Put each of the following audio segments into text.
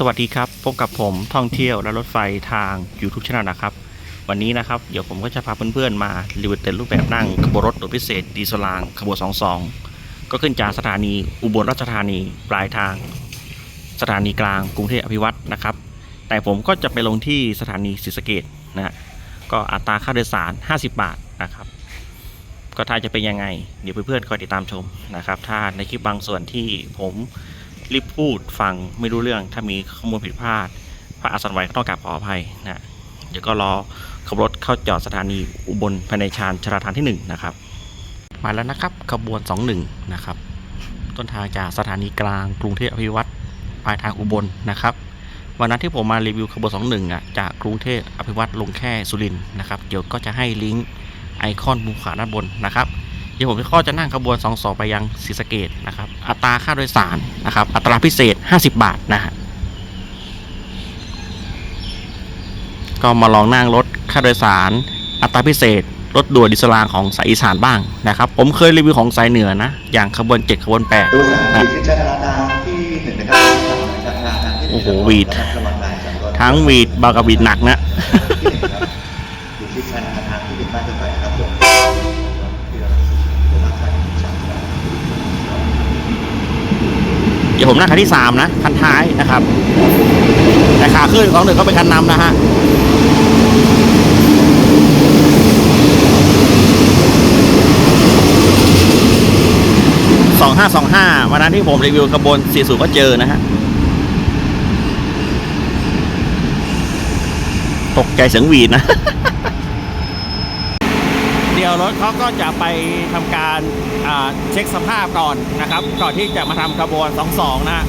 สวัสดีครับพบกับผมท่องเที่ยวและรถไฟทาง YouTube Channel นะครับ วันนี้นะครับเดี๋ยวผมก็จะพาเพื่อนๆมารีวิวเต็นรูปแบบนั่งขบวนรถโดยพิเศษ ดีเซลรางขบวน 22 ก็ขึ้นจากสถานีอุบลราชธานีปลายทาง สถานีกลางกรุงเทพอภิวัตรนะครับ แต่ผมก็จะไปลงที่สถานีศรีสะเกดนะฮะก็อัตราค่าโดยสาร 50 บาทนะครับ ก็ถ้าจะเป็นยังไงเดี๋ยวเพื่อนๆคอยติดตามชมนะครับ ถ้าในคลิปบางส่วนที่ผม รีบพูดฟังไม่รู้เรื่อง ถ้ามีข้อมูลผิดพลาดพระอาสันไหวก็ต้องกราบขออภัยนะเดี๋ยวก็รอขับรถเข้าจอดสถานีอุบลภายในชานชราทานที่ 1 นะครับ มาแล้วนะครับขบวน 21 นะครับ ต้นทางจากสถานีกลางกรุงเทพอภิวัตรปลายทางอุบลนะครับวันนั้นที่ผมมารีวิวขบวน 21 อะ จากกรุงเทพอภิวัตรลงแค่สุรินทร์นะครับ เดี๋ยวก็จะให้ลิงก์ไอคอนมุมขวาด้านบนนะครับ เดี๋ยวผมก็จะนั่งขบวน22 ไปยังศรีสะเกดนะครับ อัตราค่าโดยสารนะครับ อัตราพิเศษ 50 บาทนะฮะก็มาลองนั่งรถค่าโดยสาร อัตราพิเศษรถด่วนดิสลางของสายอีสานบ้างนะครับ ผมเคยรีวิวของสายเหนือนะ อย่างขบวน7ขบวน8ดูสถานีขึ้นชาราตามที่หนึ่งนะครับชาราตามที่นึ่งโอ้โหวีดระวังหลายจังหวัดทั้งวีดบากับวีดหนักนะ ที่หนึ่งครับอยู่ที่ชาราตามที่หนึ่งมากเกินไปนะครับผมที่เราเดี๋ยวเราใช้ชาราตาม เดี๋ยวผมนั่งคันที่3นะคันท้ายนะครับแต่ขาขึ้นของหนึ่งก็เป็นคันนำนะฮะสองห้าสองห้าวันนั้นที่ผมรีวิวขบวนสี่สูก็เจอนะฮะตกใจเสียงหวีดนะ เดี๋ยวรถเขาก็จะไปทำการเช็คสภาพก่อนนะครับ ก่อนที่จะมาทำขบวน 22 นะ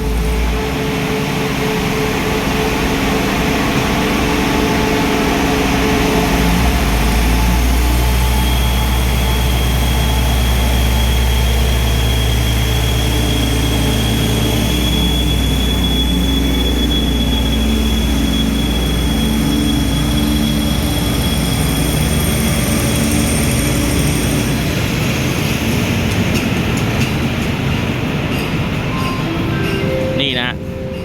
นี่นะ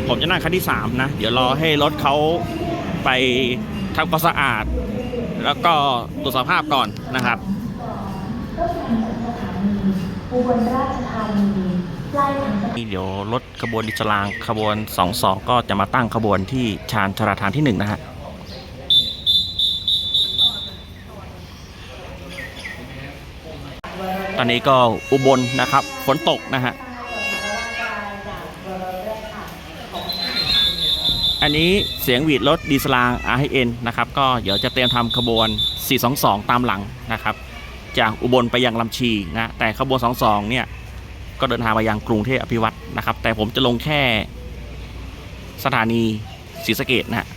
ผมจะนั่งคันที่ 3 นะ เดี๋ยวรอให้รถเขาไปทำความสะอาด แล้วก็ตรวจสภาพก่อนนะครับอุบลราชธานีนี่เดี๋ยวรถขบวนดิจรางขบวน22ก็จะมาตั้งขบวนที่ชานชราทานที่ 1 นะฮะตอนนี้ก็อุบลนะครับ ฝนตกนะฮะ อันนี้เสียงหวีดรถดีสลาง RHN นะครับก็เดี๋ยวจะเตรียมทำขบวน 422 ตามหลังนะครับ จากอุบลไปยังลำชีนะแต่ขบวน 22 เนี่ย ก็เดินทางไปยังกรุงเทพอภิวัตนะครับ แต่ผมจะลงแค่สถานีศรีสะเกดนะฮะ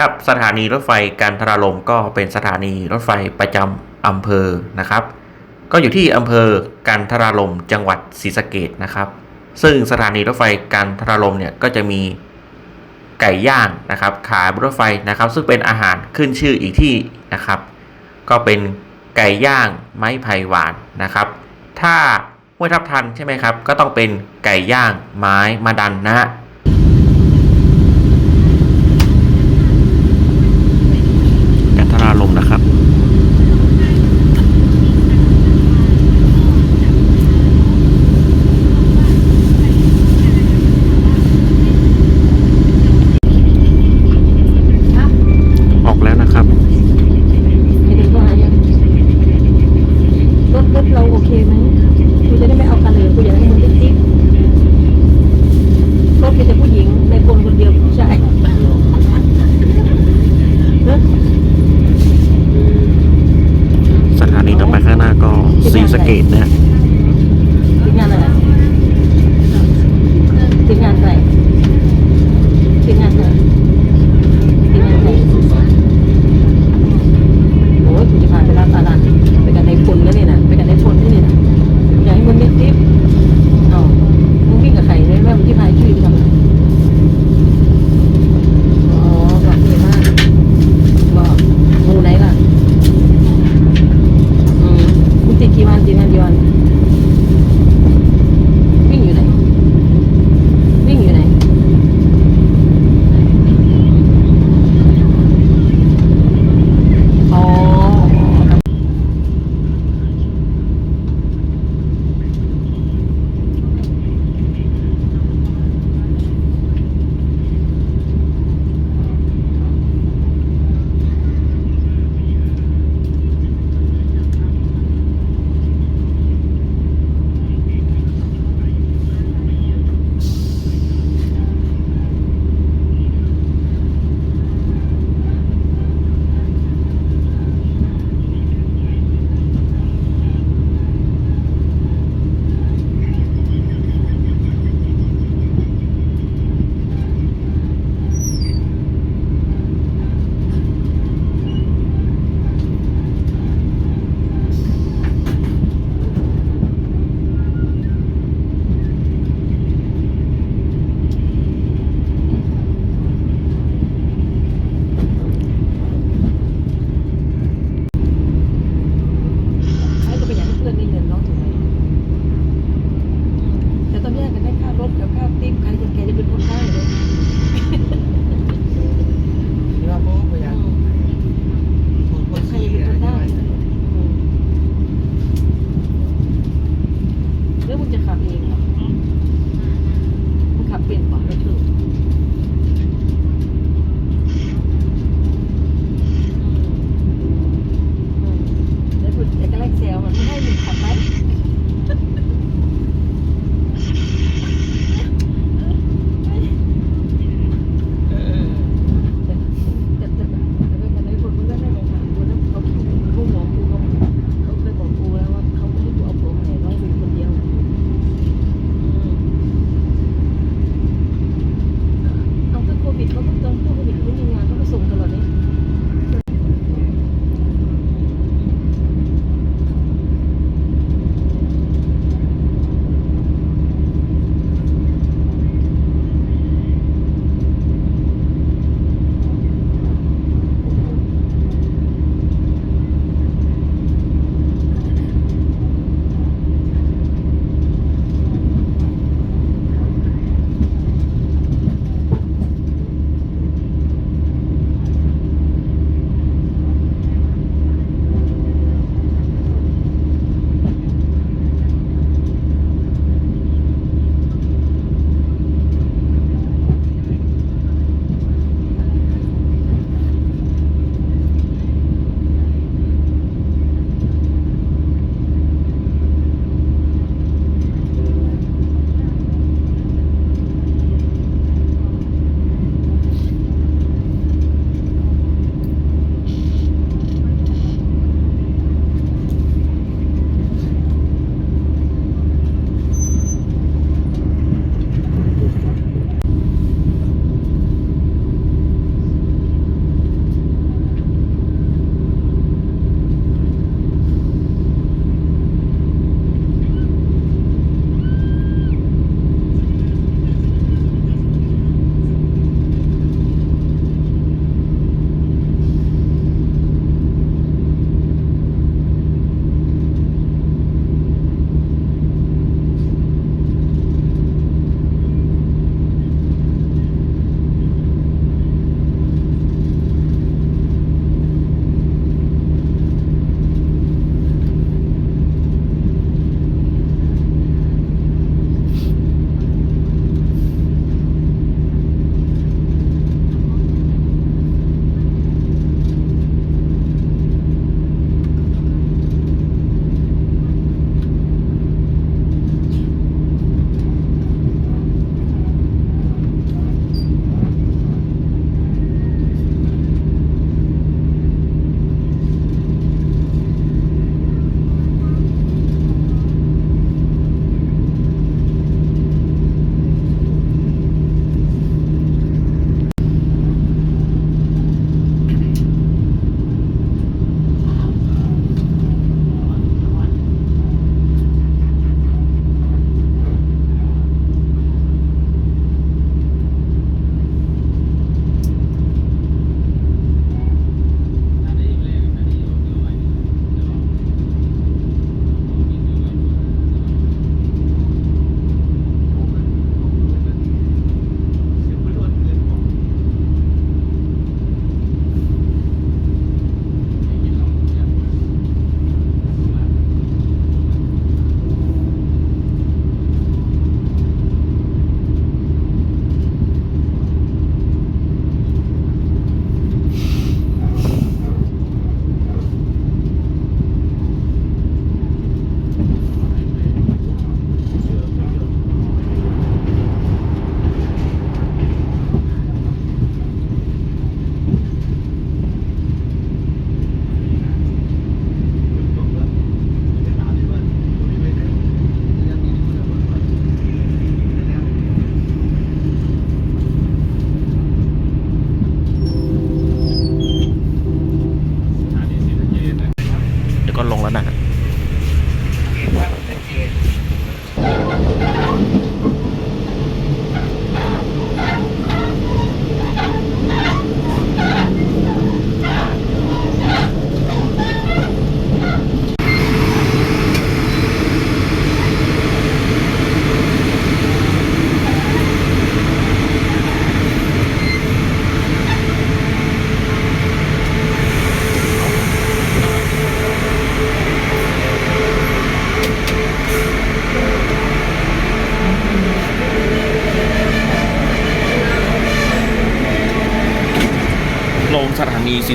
ครับสถานีรถไฟกันทราลมก็เป็นสถานีรถไฟประจำอำเภอนะครับ ก็อยู่ที่อำเภอกันทราลมจังหวัดศรีสะเกดนะครับ ซึ่งสถานีรถไฟกันทราลมเนี่ยก็จะมีไก่ย่างนะครับขายบนรถไฟนะครับ ซึ่งเป็นอาหารขึ้นชื่ออีกที่นะครับ ก็เป็นไก่ย่างไม้ไผ่หวานนะครับ ถ้าห้วยทับทันใช่ไหมครับ ก็ต้องเป็นไก่ย่างไม้มาดันนะฮะ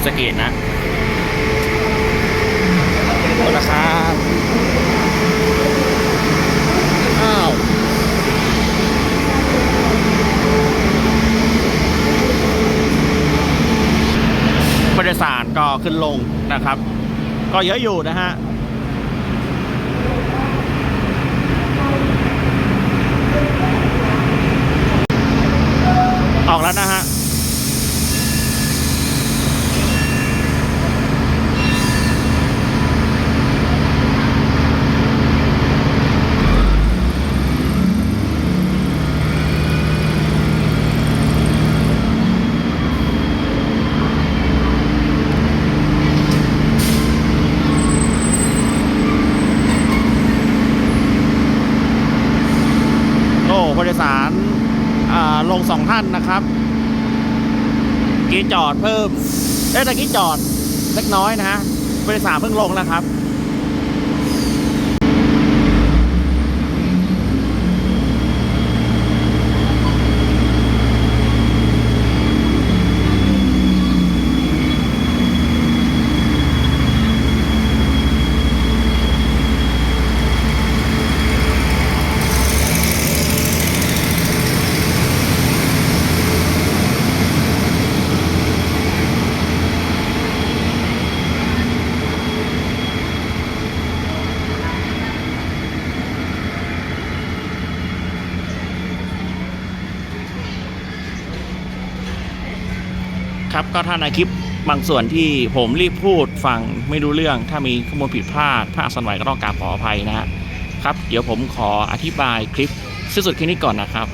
สะเกดนะเอาละครับอ้าวผู้โดยสารก็ขึ้นลงนะครับ ก็เยอะอยู่นะฮะ ออกแล้วนะฮะ โอ้ผู้โดยสารอ่าลงสอง ท่านนะครับกี้จอดเพิ่มได้แต่กี้จอดเล็กน้อยนะฮะผู้โดยสารเพิ่งลงแล้วครับ ก็ถ้าในคลิปบางส่วนที่ผมรีบพูดฟังไม่รู้เรื่อง ถ้ามีข้อมูลผิดพลาดพลาดสันไหวก็ต้องกราบขออภัยนะฮะครับเดี๋ยวผมขออธิบายคลิปสิ้นสุดแค่นี้ก่อนนะครับ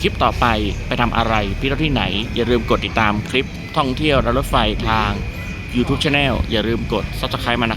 คลิปต่อไปไปทำอะไรพี่เราที่ไหน อย่าลืมกดติดตามคลิปท่องเที่ยวและรถไฟทาง YouTube Channel อย่าลืมกด Subscribe มานะครับ